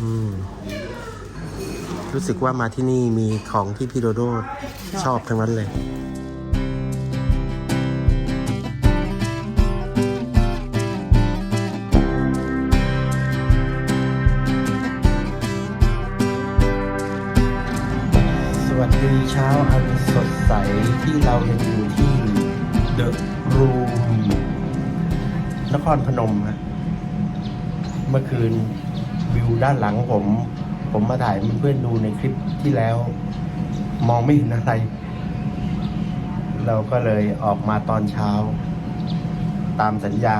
อืม รู้สึกว่ามาที่นี่มีของที่พี่โดโดชอบทั้งนั้นเลย สวัสดีเช้าอันสดใสที่เรายังอยู่ที่เดอะรูมนครพนมฮะเมื่อคืน วิวด้านหลังผม ผมมาถ่ายเพื่อนดูในคลิปที่แล้ว มองไม่เห็นอะไร เราก็เลยออกมาตอนเช้า ตามสัญญา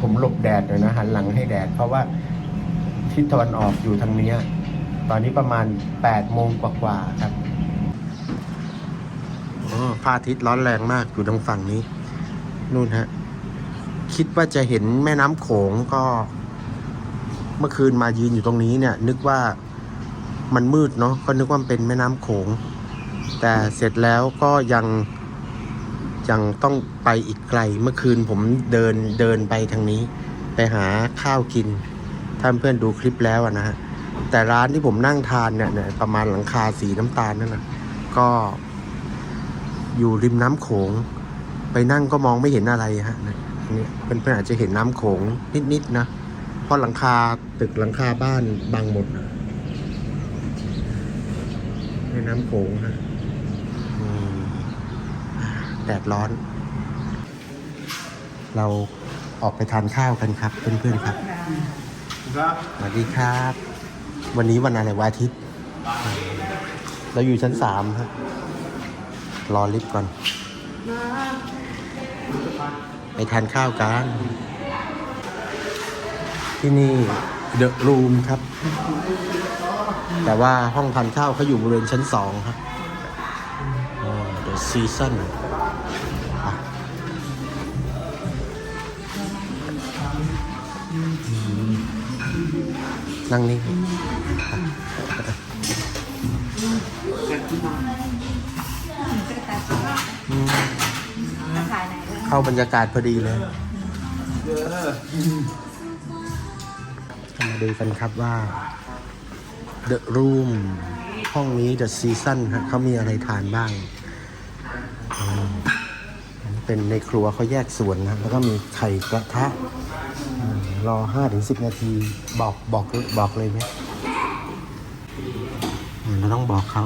ผมหลบแดดเลยนะหันหลังให้แดด เพราะว่าทิศตะวันออกอยู่ทางเนี้ยตอนนี้ประมาณ8โมงกว่าๆครับอ๋อพระอาทิตย์ร้อนแรงมากอยู่ทางฝั่งนี้ นู่นฮะ คิดว่าจะเห็นแม่น้ำโขงก็ เมื่อคืนมายืนอยู่ตรงนี้เนี่ย นึกว่ามันมืดเนาะก็นึกว่าเป็นแม่น้ำโขง แต่เสร็จแล้วก็ยังยังต้องไปอีกไกล เมื่อคืนผมเดินเดินไปทางนี้ ไปหาข้าวกินถ้านเพื่อนดูคลิปแล้วนะฮะแต่ร้านที่ผมนั่งทานเนี่ยเนี่ยประมาณหลังคาสีน้ำตาลนั่นนะก็อยู่ริมน้ำโขง ไปนั่งก็มองไม่เห็นอะไรฮะเนี่ยเพื่อนๆอาจจะเห็นน้ำโขงนิดๆนะ เพราะหลังคาตึกหลังคาบ้านบังหมดนะในน้ำโขงฮะอืมแดดร้อน เราออกไปทานข้าวกันครับ เพื่อนๆครับครับสวัสดีครับ วันนี้วันอะไรวันอาทิตย์ เราอยู่ชั้นสามครับรอลิฟต์ก่อน ไปทานข้าวกัน ที่นี่เดอะรูมครับ แต่ว่าห้องทานข้าวเขาอยู่บริเวณชั้นสองครับเดอะซีซั่นนั่งนี่เข้าบรรยากาศพอดีเลยเยอะ มาดูกันครับว่า The Room ห้องนี้ The Season ฮะเขามีอะไรทานบ้างอืมเป็นในครัวเขาแยกส่วนนะ แล้วก็มีไข่กระทะอืมรอ5-10 นาทีบอกบอกบอกเลยไหมอืมเราต้องบอกเขา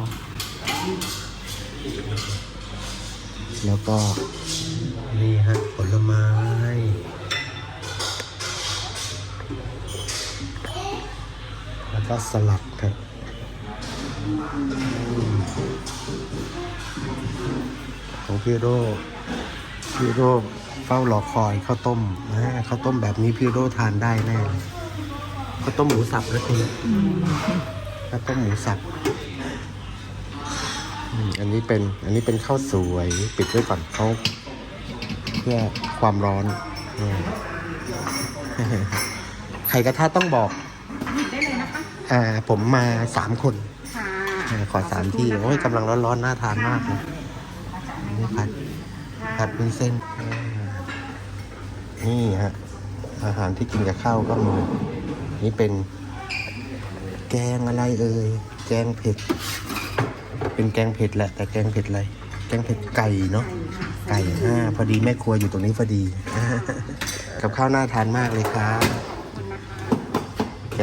แล้วก็นี่ฮะผลไม้ แล้วก็สลัดครับของพี่โดพี่โดเฝ้ารอคอยข้าวต้มนะข้าวต้มแบบนี้พี่โดทานได้แน่ข้าวต้มหมูสับนะคุณข้าวต้มหมูสับอันนี้เป็นอันนี้เป็นข้าวสวยปิดไว้ก่อนเขาเพื่อความร้อนอืมไข่กระทะต้องบอก ได้เลยนะคะ อ่าผมมาสามคนค่ะอ่าขอสามที่โอ้ยกำลังร้อนๆน่าทานมากเลยนี่ผัดผัดเป็นเส้นอ่านี่ฮะอาหารที่กินกับข้าวก็มีนี่เป็นแกงอะไรเอ่ยแกงเผ็ด เป็นแกงเผ็ดแหละ แต่แกงเผ็ดอะไรแกงเผ็ดไก่เนาะไก่อ่าพอดีแม่ครัวอยู่ตรงนี้พอดี กับข้าวน่าทานมากเลยครับแก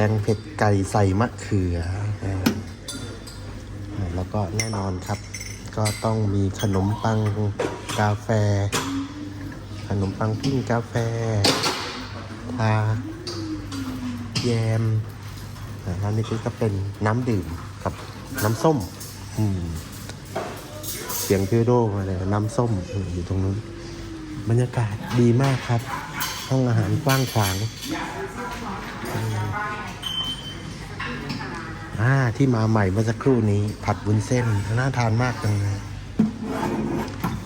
งเผ็ดไก่ใส่มะเขือออแล้วก็แน่นอนครับ ก็ต้องมีขนมปังกาแฟ ขนมปังปิ้งกาแฟทาแยมอ่าแล้วนี่ก็เป็นน้ำดื่มกับน้ำส้มมเสียงพิวโดมาเลยน้ำส้มอืมอยู่ตรงนู้น บรรยากาศดีมากครับ ห้องอาหารกว้างขวาง อ่าที่มาใหม่เมื่อสักครู่นี้ ผัดวุ้นเส้นน่าทานมากจังเลย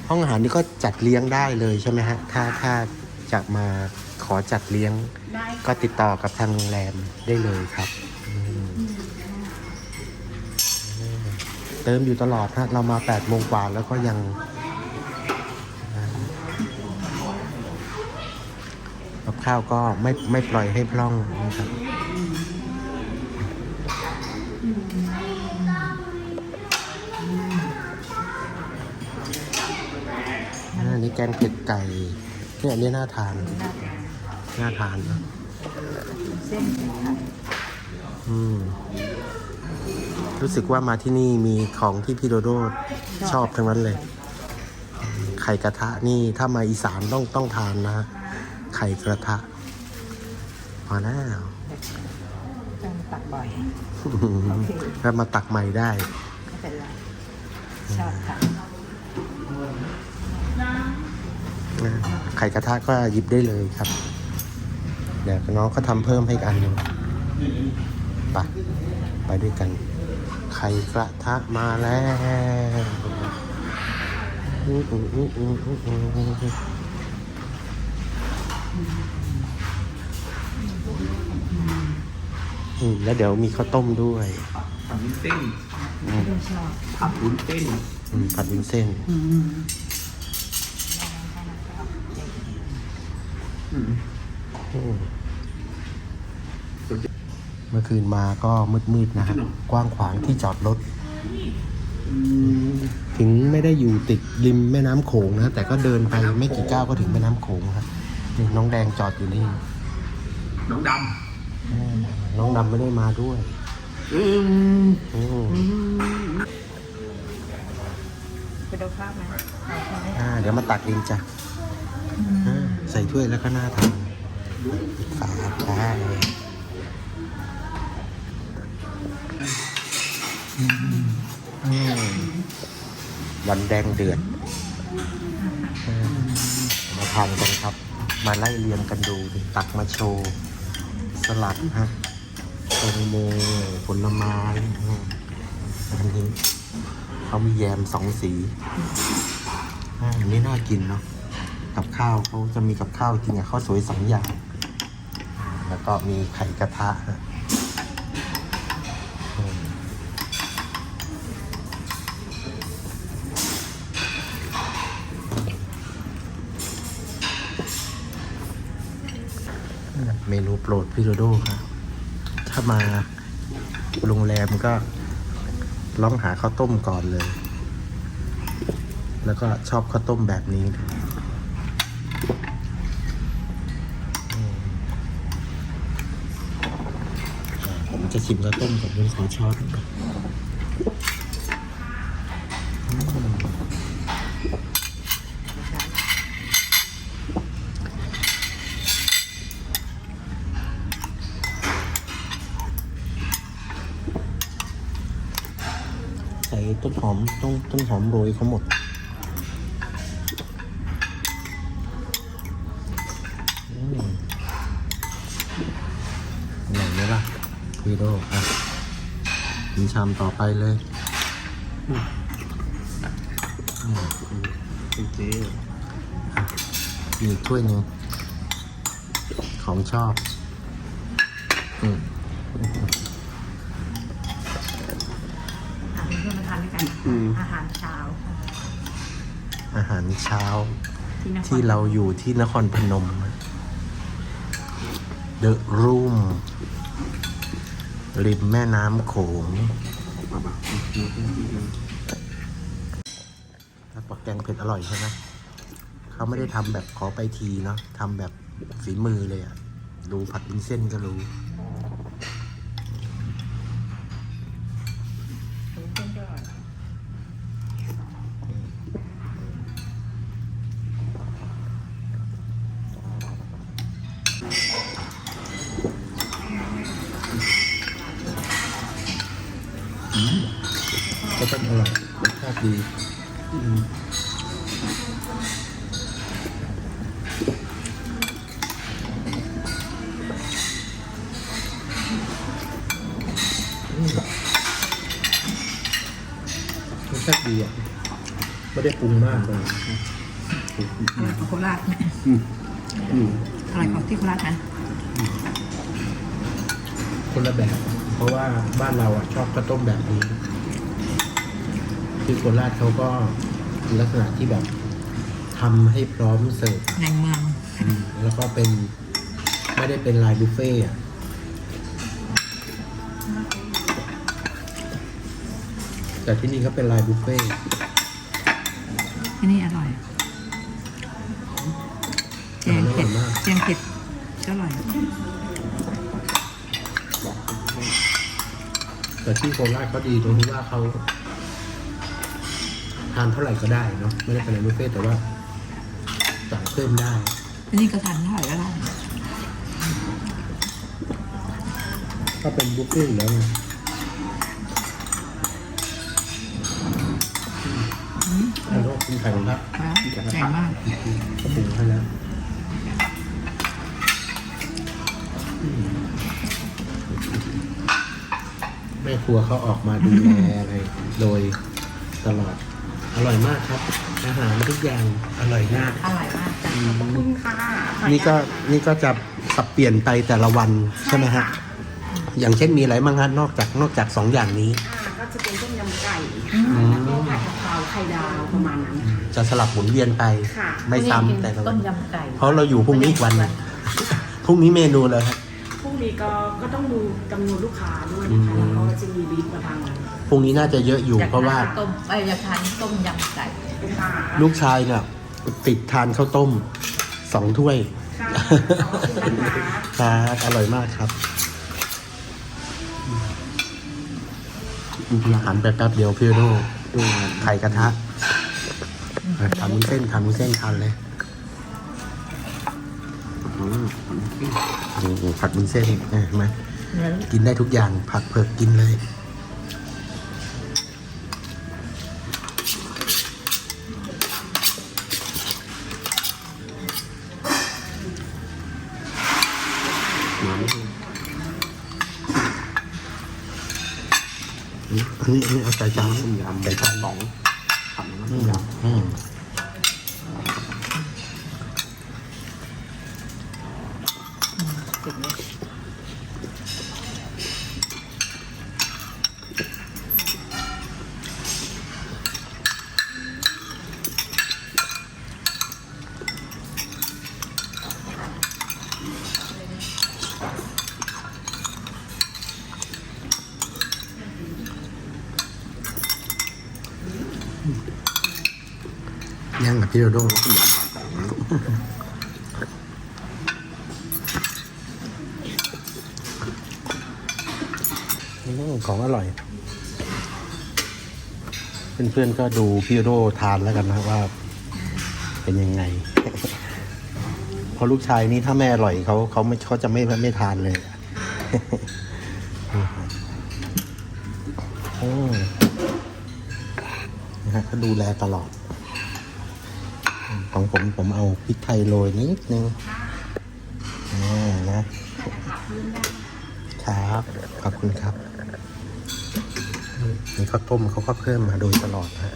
ห้องอาหารนี้ก็จัดเลี้ยงได้เลยใช่ไหมฮะ ถ้าถ้าจะมาขอจัดเลี้ยงได้ก็ติดต่อกับทางโรงแรมได้เลยครับอืมเติมอยู่ตลอดฮะเรามา8โมงกว่าแล้วก็ยังกับข้าวก็ไม่ไม่ปล่อยให้พร่องนะครับ แกงเผ็ดไก่เนี่ยอันนี้น่าทาน น่าทานนะเส้นเผ็ดไข่อืมรู้สึกว่ามาที่นี่มีของที่พี่โดโดชอบทั้งนั้นเลย ไข่กระทะนี่ถ้ามาอีสานต้องต้องทานนะฮะไข่กระทะพอแล้วจานตักบ่อยแล้วมาตักใหม่ได้ไม่เป็นไรชอบค่ะ ไข่กระทะก็หยิบได้เลยครับ เดี๋ยวน้องก็ทำเพิ่มให้อีกอันหนึ่งไปไปด้วยกัน ไข่กระทะมาแล้วอืออืออืออืออืออืออืมแล้วเดี๋ยวมีข้าวต้มด้วยผัดวุ้นเส้นผัดวุ้นเส้นอืมผัดวุ้นเส้น อืม อืม อืม เมื่อคืนมาก็มืดๆนะฮะกว้างขวางที่จอดรถอืมถึงไม่ได้อยู่ติดริมแม่น้ำโขงนะ แต่ก็เดินไปไม่กี่ก้าวก็ถึงแม่น้ำโขงครับนี่น้องแดงจอดอยู่นี่ น้องดน้องดำไม่ได้มาด้วยำอืมอืมไปดูภาพไหมเอาใช่ไหมอ่าเดี๋ยวมาตักเองจ้ะอ่า ใส่ถ้วยแล้วก็น่าทานปิดฝาได้วันแดงเดือดมาทานกันครับ มาไล่เรียงกันดู ตักมาโชว์ สลัดฮะแตงโมผลไม้อันนี้เขามีแยมสองสีอันนี้น่ากินเนาะ กับข้าวเขาจะมีกับข้าวจริงอะข้าวสวยสองอย่าง แล้วก็มีไข่กระทะฮะเมนูโปรดพี่โดโดครับ ถ้ามาโรงแรมก็ลองหาข้าวต้มก่อนเลย แล้วก็ชอบข้าวต้มแบบนี้ด้วยอืมอ่าผม จะชิมข้าวต้มกับคุณขอช้อนนอืมใส่ต้นหอมต้นต้นหอมโรยเขาหมด อืมอร่อยไหมล่ะ พี่โดอะกินชามต่อไปเลยอืมอืมโอเคมีอีกถ้วยหนึ่งของชอบ อืมอะเพื่อนๆมาทานด้วยกันอืม อาหารเช้าอาหารเช้า ที่นครที่เราอยู่ที่นครพนมเดอะ ริมแม่น้ำโขงถ้าแล้วปักแกงเผ็ดอร่อยใช่ไหมเขาไม่ได้ทำแบบขอไปทีเนาะทำแบบฝีมือเลยอะดูผัดเป็นเส้นก็รู้ รสชาติดีอะไม่ได้ปรุงมากเลยอร่อยของโคราชอืมอืมอร่อยของที่โคราชไหมคนละแบบ เพราะว่าบ้านเราอะ ชอบข้าวต้มแบบนี้ที่โคราชเขาก็ลักษณะที่แบบทำให้พร้อมเสิร์ฟในเมือง แล้วก็เป็นไม่ได้เป็นลายบุฟเฟ่ต์อะ แต่ที่นี่เขาเป็นลายบุฟเฟ่ต์ที่นี่อร่อยแกงเผ็ดแกงเผ็ดก็อร่อย แต่ที่โคราชเขาดีตรงที่ว่าเขาทานเท่าไหร่ก็ได้เนาะไม่ได้เป็นลายบุฟเฟ่ต์แต่ว่าสั่งเพิ่มได้ที่นี่ก็ทานเท่าไหร่ก็ได้ก็เป็นบุฟเฟ่ต์อยู่แล้วไง ไข่ของครับครับแข็งมาก ก็ปรุงให้แล้วอืมแม่ครัวเขาออกมาดูแลอะไรโดยตลอด อร่อยมากครับ อาหารทุกอย่างอร่อยมาก อร่อยมากจ้ะอืมคุณค่ะนี่ก็นี่ก็จะสับเปลี่ยนไปแต่ละวันใช่ไหมฮะ อย่างเช่นมีอะไรบ้างฮะนอกจากนอกจากสองอย่างนี้ อ่า ข่ดาวประมาณนั้นนะคะจะสลับหมุนเวียนไปค่ะ ไม่ซ้ำแต่ละวัต้นมยำไก่เพราะเราอยู่พรุ่งนี้อีกวันหนึ่งพรุ่งนี้เมนูเลยครับ พรุ่งนี้ก็ก็ต้องดูจำนวนลูกค้าด้วยนะคะอืมแล้วก็จะมีบีฟมาทางนั้นพรุ่งนี้น่าจะเยอะอยู่อยกเพราะว่าทนต้มเอ้ยอยากทานต้มยำไก่ค่ะลูกชายเนี่ยติดทานข้าวต้มสองถ้วย ค่ะขอบคุณนะคะ ครับอร่อยมากครับอาหารแบบแป๊บเดียวพี่โน่ ดูไข่กระทะอะทำมุ้นเส้นทำมุ้นเส้นทานเลยอืมอืมนี่ผัดมุ้นเส้นเห็นไหมเนื้อกินได้ทุกอย่างผักเผือกกินเลยน้ำอันนี้อันนี้เอาใส่จานต้มยำใส่ ติดเลยย่างกับพี่โดโด้ ต้มยำปลาแตง อืม ของอร่อย เพื่อนๆก็ดูพี่โดทานแล้วกันนะว่า เป็นยังไง เพราะลูกชายนี่ถ้าไม่อร่อยเขาเขาไม่เขาจะไม่ไม่ทานเลยโอ้นะฮะก็ดูแลตลอด ของผมผมเอาพริกไทยโรยนิดนึงอ่นะครับ ขอบคุณครับ นี่ข้าวต้มเขาก็เพิ่มมาโดยตลอดฮะ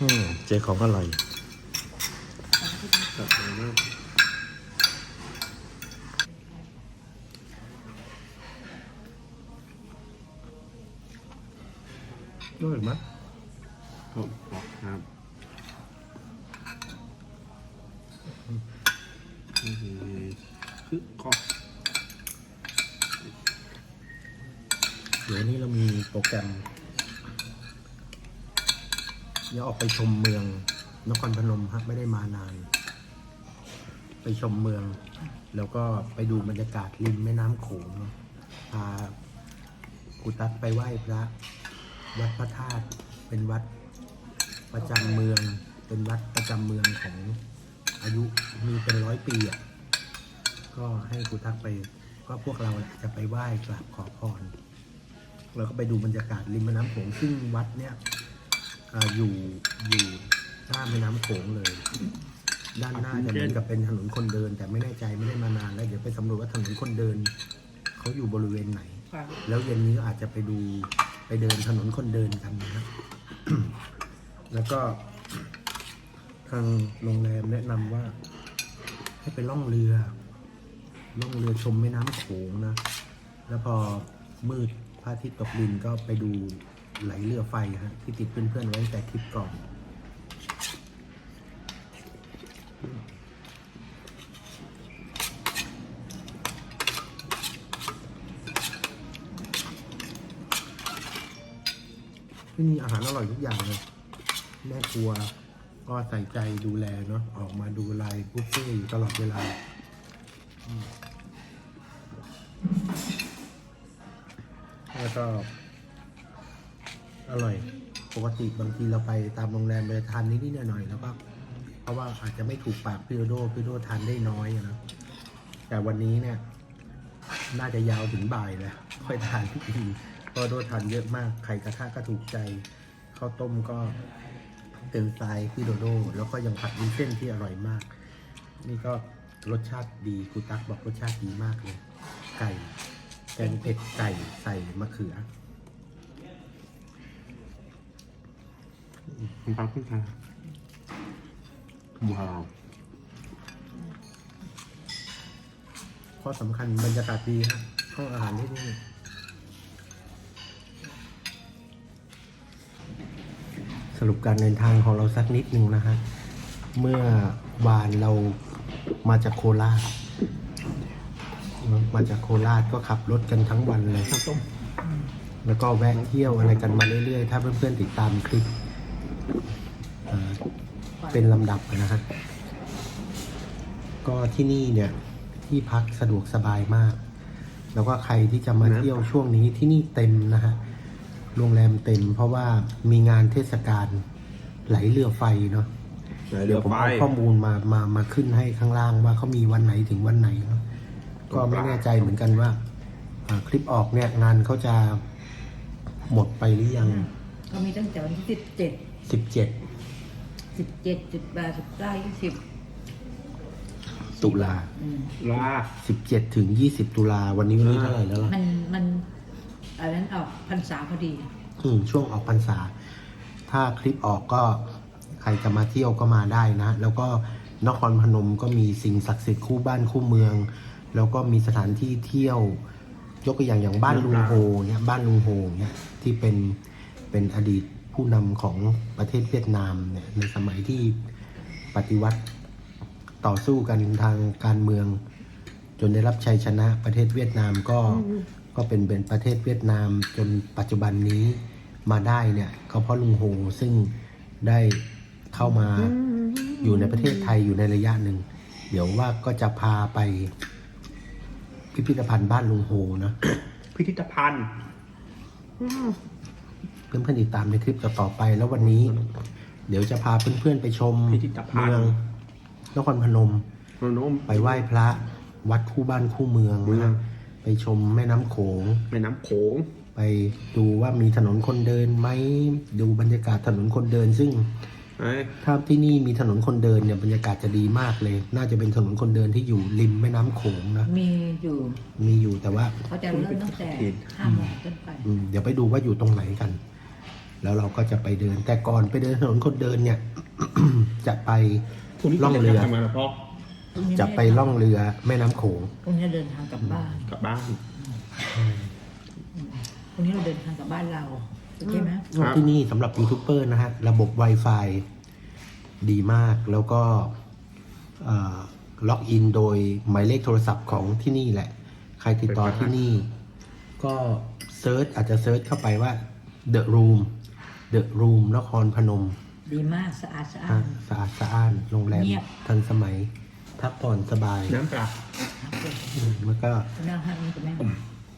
อืมเจของอร่อยด้วยมั้ยครับครับนี่คือข้อ เดี๋ยวนี้เรามีโปร แกรมเดี๋ยวออกไปชมเมือง นครพนมครับไม่ได้มานาน ไปชมเมือง แล้วก็ไปดูบรรยากาศริมแม่น้ำโขงพากุตักไปไหว้พระ วัดพระธาตุเป็นวัดประจำเมือง เป็นวัดประจำเมืองของอายุมีเป็นร้อยปีอะก็ให้กุตักไปก็พวกเราแหละจะไปไหว้กราบขอพร เราก็ไปดูบรรยากาศริมแม่น้ำโขงซึ่งวัดเนี่ยออยู่อยู่หน้าแม่น้ำโขงเลย ด้านหน้าจะเหมือนกับเป็นถนนคนเดิน แต่ไม่แน่ใจไม่ได้มานานแล้วเดี๋ยวไปสำรวจว่าถนนคนเดินเขาอยู่บริเวณไหน ค่ะแล้วเย็นนี้ก็อาจจะไปดูไปเดินถนนคนเดินกันนะครับ แล้วก็ ทางโรงแรมแนะนำว่า ให้ไปล่องเรือ ล่องเรือชมแม่น้ำโขงนะ แล้วพอ มืดพระอาทิตย์ตกดินก็ไปดูไหลเรือไฟฮะที่ติดเพื่อนๆไว้แต่คลิปก่อนที่นี่อาหารอร่อยทุกอย่างเลยแม่ครัวก็ใส่ใจดูแลเนาะออกมาดูไลน์บุฟเฟ่ต์อยู่ตลอดเวลา ก็ อร่อย ปกติบางทีเราไปตามโรงแรมไปทานนิดๆหน่อยๆแล้วก็เพราะว่าอาจจะไม่ถูกปากพี่โดโดพี่โดโดทานได้น้อยนะแต่วันนี้เนี่ย น่าจะยาวถึงบ่ายแล้วค่อยทานพี่ทีเพราะโดทานเยอะมากไข่กระทะก็ถูกใจข้าวต้มก็เต็มไตล์พี่โดโด แล้วก็ยังผัดวุ้นเส้นที่อร่อยมาก นี่ก็รสชาติดีครูตักบอกรสชาติดีมากเลย ไก่ แกงเผ็ดไก่ใส่มะเขือคุณปังขึ้นค่ะว้าวข้อสำคัญบรรยากาศดีครับห้องอาหารที่นี่สรุปการเดินทางของเราสักนิดหนึ่งนะฮะ เมื่อวานเรามาจากโคราช มาจากโคราชก็ขับรถกันทั้งวันเลยข้าวต้มแล้วก็แวะเที่ยวอะไรกันมาเรื่อยๆ ถ้าเพื่อนๆติดตามคลิปเอ่อเป็นลำดับนะฮะก็ที่นี่เนี่ยที่พักสะดวกสบายมาก แล้วก็ใครที่จะมาเที่ยวช่วงนี้ที่นี่เต็มนะฮะโรงแรมเต็ม เพราะว่ามีงานเทศกาลไหลเรือไฟเนาะเดี๋เดี๋ยยววผผมมเอาเอาข้ข้ออมูลมูลมามามาขึ้นให้ข้างล่างว่าเขามีวันไหนถึงวันไหนเนาะ ก็ไม่แน่ใจเหมือนกันว่าอ่าคลิปออกเนี่ยงานเขาจะหมดไปหรือยังก็มีตั้งแต่วันที่สิบเจ็ดสิบเจ็ดสิบเจ็ดสิบแปดสิบเก้ายี่สิบตุลาอืมลาสิบเจ็ดถึงยี่สิบตุลาวันนี้วันนี้เท่าไหร่แล้วล่ะมันมันอันนั้นออกพรรษาพอดีอืมช่วงออกพรรษา ถ้าคลิปออกก็ใครจะมาเที่ยวก็มาได้นะ แล้วก็นครพนมก็มีสิ่งศักดิ์สิทธิ์คู่บ้านคู่เมือง แล้วก็มีสถานที่เที่ยวยกตัวอย่างอย่างบ้านลุงโฮเนี่ยบ้านลุงโฮเนี่ยที่เป็นเป็นอดีตผู้นำของประเทศเวียดนามเนี่ยในสมัยที่ปฏิวัติต่อสู้กันทางการเมือง จนได้รับชัยชนะประเทศเวียดนามก็ก็เป็นเป็นประเทศเวียดนามจนปัจจุบันนี้มาได้เนี่ยก็เพราะลุงโฮซึ่งได้เข้ามาอยู่ในประเทศไทยอยู่ในระยะหนึ่ง เดี๋ยวว่าก็จะพาไป พิพิธภัณฑ์บ้านลุงโฮนะพิพิธภัณฑ์เพื่อนๆติดตามในคลิปต่อๆไป แล้ววันนี้ เดี๋ยวจะพาเพื่อนๆไปชมพิพิธภัณฑ์ เมืองนครพนมโนโนม ไปไหว้พระ วัดคู่บ้านคู่เมืองเมือง นะไปชมแม่น้ำโขง แม่น้ำโขง ไปดูว่ามีถนนคนเดินไหมดูบรรยากาศถนนคนเดิน ซึ่ง เอ้ยถ้าที่นี่มีถนนคนเดินเนี่ยบรรยากาศจะดีมากเลย น่าจะเป็นถนนคนเดินที่อยู่ริมแม่น้ำโขงนะ มีอยู่มีอยู่แต่ว่าเขาจะเริ่มตั้งแต่ห้าโมงต้นไปอืมเดี๋ยวไปดูว่าอยู่ตรงไหนกัน แล้วเราก็จะไปเดิน แต่ก่อนไปเดินถนนคนเดินเนี่ย จะไปพรุ่งนี้ล่องเรือ ทำงานนะพ่อจะไปล่องเรือแม่น้ำโขง พรุ่งนี้เดินทางกลับบ้านกลับบ้านพรุ่งนี้เราเดินทางกลับบ้านเรา โอเคไหมครับ ที่นี่สำหรับยูทูบเบอร์นะฮะ ระบบ Wi-Fi ดีมากแล้วก็เอ่อล็อกอินโดยหมายเลขโทรศัพท์ของที่นี่แหละ ใครติดต่อที่นี่ ก็เซิร์ชอาจจะเซิร์ชเข้าไปว่า The Room The Room นครพนม ดีมากสะอาดสะอาอะดสะอาดสะอ้านโรงแรมเงียบ ทันสมัยพักผ่อนสบายน้ำปลาอืมแล้วก็นั่งห้างนี้กับแม่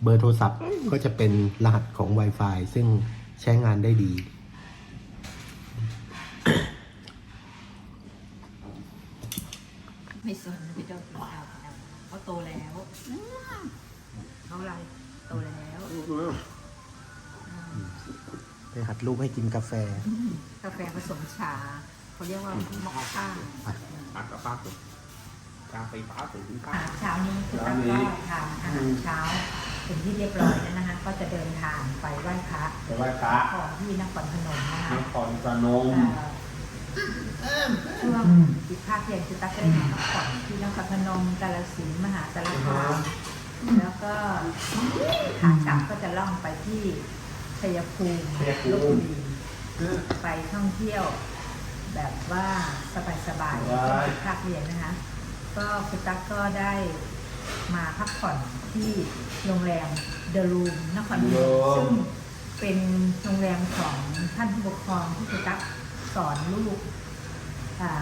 เบอร์โทรศัพท์ก็จะเป็นรหัสของ Wi-Fi ซึ่ง ใช้งานได้ดี ไม่สนพี่เจ้าของเราเขาโตแล้วเขาอะไรโตแล้วไปหัดลูกให้กินกาแฟ กาแฟผสมชาเขาเรียกว่ามอคค่าอัดกับป้าผมการไฟฟ้าสูงขึ้นอาป้าหารเช้านี้คือตั้งก็ทานอาหารเช้า เป็นที่เรียบร้อยแล้วนะคะ ก็จะเดินทางไปไหว้พระไปไหว้พระของที่นครพนมนะคะนครพนมเอ่อช่วงอีกภาคเย็นคือตักก็ได้มาพักผ่อนที่นครพนมกาฬสินธุ์มหาสารคามแล้วก็ขากลับก็จะล่องไปที่ชัยภูมิชัยภูมิ ลพบุรีไปท่องเที่ยว แบบว่าสบายๆว้าย ภาคเรียนนะคะ ก็คุณตั๊กก็ได้ มาพักผ่อนที่โรงแรมเดอะรูมนครพนมซึ่งเป็นโรงแรมของท่านผู้ปกครองที่คุณตั๊กสอนลูกอ่า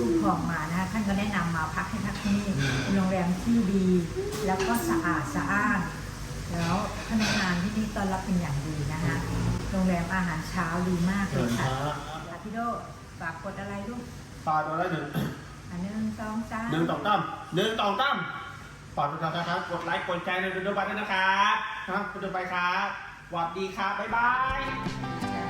ลูกครองมานะคะท่านก็แนะนำมาพักให้พักที่นี่เป็นโรงแรมที่ดี แล้วก็สะอาดสะอ้าน แล้วพนักงานที่นี่ต้อนรับเป็นอย่างดีนะคะโรงแรมอาหารเช้าดีมากเลยค่ะอะพี่โดฝากกดอะไรลูกปาดตัวละหนึ่งอันหนึ่งสองสามหนึ่งสองตั้มหนึ่งสองตั้ม อนทุกท่านนะครับ กดไลค์ กดแชร์ในดูดูบัตด้วยนะครับ ครับดูดูไปครับสวัสดีครับ บ๊ายบาย